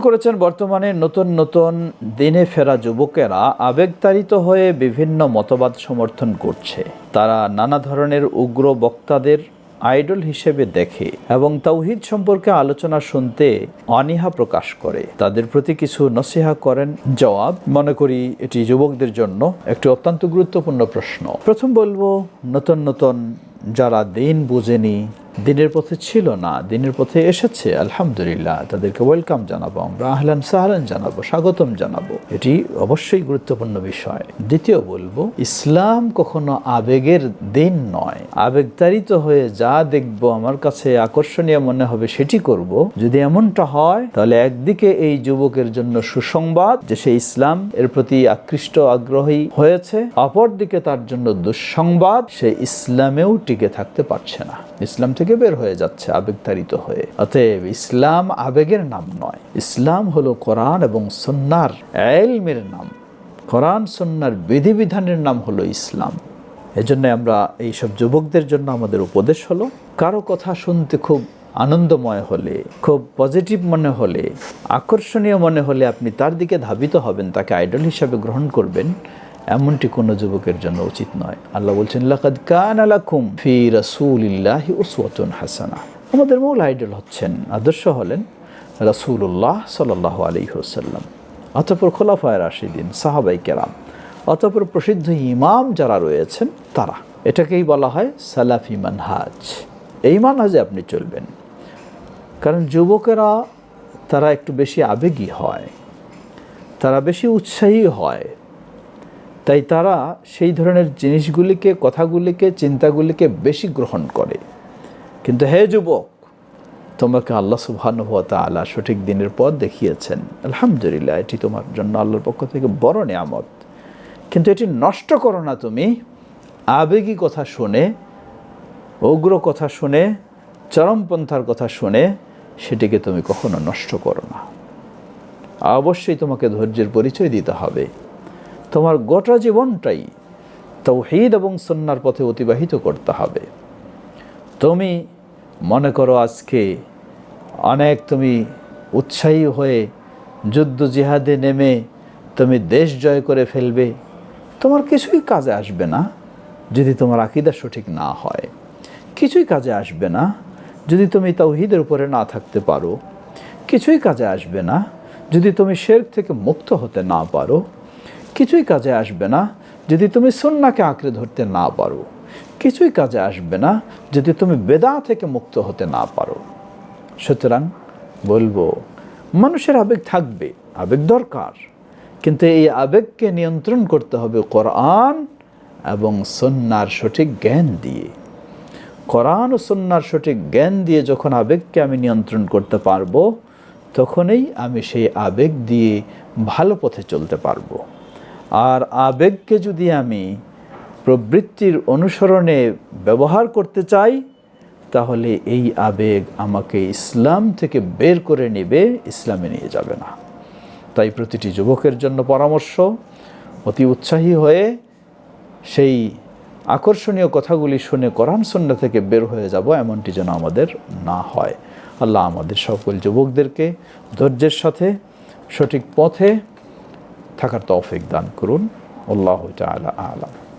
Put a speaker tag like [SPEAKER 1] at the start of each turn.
[SPEAKER 1] করেছেন, বর্তমানে নতুন নতুন দিনে ফেরা যুবকেরা আবেগতাড়িত হয়ে বিভিন্ন মতবাদ সমর্থন করছে। তারা নানা ধরনের উগ্র বক্তাদের আইডল হিসেবে দেখে এবং তাওহিদ সম্পর্কে আলোচনা শুনতে অনীহা প্রকাশ করে। তাদের প্রতি কিছু নসিহা করেন জবাব মনে করি এটি যুবকদের জন্য একটি অত্যন্ত গুরুত্বপূর্ণ প্রশ্ন। প্রথম বলব, নতুন নতুন যারা দিন বুঝেনি দিনের পথে ছিল না, দিনের পথে এসেছে, আলহামদুলিল্লাহ। তাদেরকে ওয়েলকাম জানাব আমরা, আহলান সাহলান জানাব, স্বাগতম জানাব। এটি অবশ্যই গুরুত্বপূর্ণ বিষয়। দ্বিতীয় বলব, ইসলাম কখনো আবেগের দিন নয়। আবেগতাড়িত হয়ে যা দেখব, আমার কাছে আকর্ষণীয় মনে হবে সেটি করব। যদি এমনটা হয়, তাহলে একদিকে এই যুবকের জন্য সুসংবাদ যে সে ইসলাম এর প্রতি আকৃষ্ট, আগ্রহী হয়েছে। অপরদিকে তার জন্য দুঃসংবাদ, সে ইসলামেও টিকে থাকতে পারছে না। ইসলাম বের হয়ে যাচ্ছে আবেগতাড়িত হয়ে। অতএব ইসলাম আবেগের নাম নয়। ইসলাম হলো কোরআন এবং সন্ন্যার এলমের নাম। কোরআন সন্ন্যার বিধিবিধানের নাম হলো ইসলাম। এজন্য আমরা এইসব যুবকদের জন্য আমাদের উপদেশ হলো, কারও কথা শুনতে খুব আনন্দময় হলে, খুব পজিটিভ মনে হলে, আকর্ষণীয় মনে হলে আপনি তার দিকে ধাবিত হবেন, তাকে আইডল হিসাবে গ্রহণ করবেন। এমনটি কোনো যুবকের জন্য উচিত নয়। আল্লাহ বলছেন, লাকাদ কান আলাকুম ফি রাসূলিল্লাহি উসওয়াতুন হাসানা। আমাদের মূল আইডল হচ্ছেন, আদর্শ হলেন রাসূলুল্লাহ সাল্লাল্লাহু আলাইহি ওয়াসাল্লাম। অতঃপর খোলাফায় রাশিদিন সাহাবাই কেরাম, অতঃপর প্রসিদ্ধ ইমাম যারা রয়েছেন, তারা। এটাকেই বলা হয় সালাফি মানহাজ। এই মানহাজে আপনি চলবেন। কারণ যুবকেরা, তারা একটু বেশি আবেগী হয়, তারা বেশি উৎসাহী হয়। তাই তারা সেই ধরনের জিনিসগুলিকে, কথাগুলিকে, চিন্তাগুলিকে বেশি গ্রহণ করে। কিন্তু হে যুবক, তোমাকে আল্লাহ সুবহানুভূত আলা সঠিক দিনের পথ দেখিয়েছেন। আলহামদুলিল্লাহ, এটি তোমার জন্য আল্লাহর পক্ষ থেকে বড় নিয়ামত। কিন্তু এটি নষ্ট করো না তুমি। আবেগী কথা শুনে, উগ্র কথা শুনে, চরমপন্থার কথা শুনে সেটিকে তুমি কখনো নষ্ট করো না। অবশ্যই তোমাকে ধৈর্যের পরিচয় দিতে হবে। তোমার গোটা জীবনটাই তৌহিদ এবং সন্ন্যার পথে অতিবাহিত করতে হবে। তুমি মনে করো আজকে অনেক তুমি উৎসাহী হয়ে যুদ্ধ জিহাদে নেমে তুমি দেশ জয় করে ফেলবে, তোমার কিছুই কাজে আসবে না যদি তোমার আকিদা সঠিক না হয়। কিছুই কাজে আসবে না যদি তুমি তৌহিদের উপরে না থাকতে পারো। কিছুই কাজে আসবে না যদি তুমি শের থেকে মুক্ত হতে না পারো। কিছুই কাজে আসবে না যদি তুমি সন্নাকে আঁকড়ে ধরতে না পারো। কিছুই কাজে আসবে না যদি তুমি বেদা থেকে মুক্ত হতে না পারো। সুতরাং বলব, মানুষের আবেগ থাকবে, আবেগ দরকার। কিন্তু এই আবেগকে নিয়ন্ত্রণ করতে হবে কোরআন এবং সন্ন্যার সঠিক জ্ঞান দিয়ে। কোরআন ও সন্ন্যার সঠিক জ্ঞান দিয়ে যখন আবেগকে আমি নিয়ন্ত্রণ করতে পারব, তখনই আমি সেই আবেগ দিয়ে ভালো পথে চলতে পারব। আর আবেগকে যদি আমি প্রবৃত্তির অনুসরণে ব্যবহার করতে চাই, তাহলে এই আবেগ আমাকে ইসলাম থেকে বের করে নেবে, ইসলামে নিয়ে যাবে না। তাই প্রতিটি যুবকের জন্য পরামর্শ, অতি উৎসাহী হয়ে সেই আকর্ষণীয় কথাগুলি শুনে কোরআন সন্না থেকে বের হয়ে যাব, এমনটি যেন আমাদের না হয়। আল্লাহ আমাদের সকল যুবকদেরকে ধৈর্যের সাথে সঠিক পথে থাকার তৌফিক দান করুন। আল্লাহ তালা আলাম।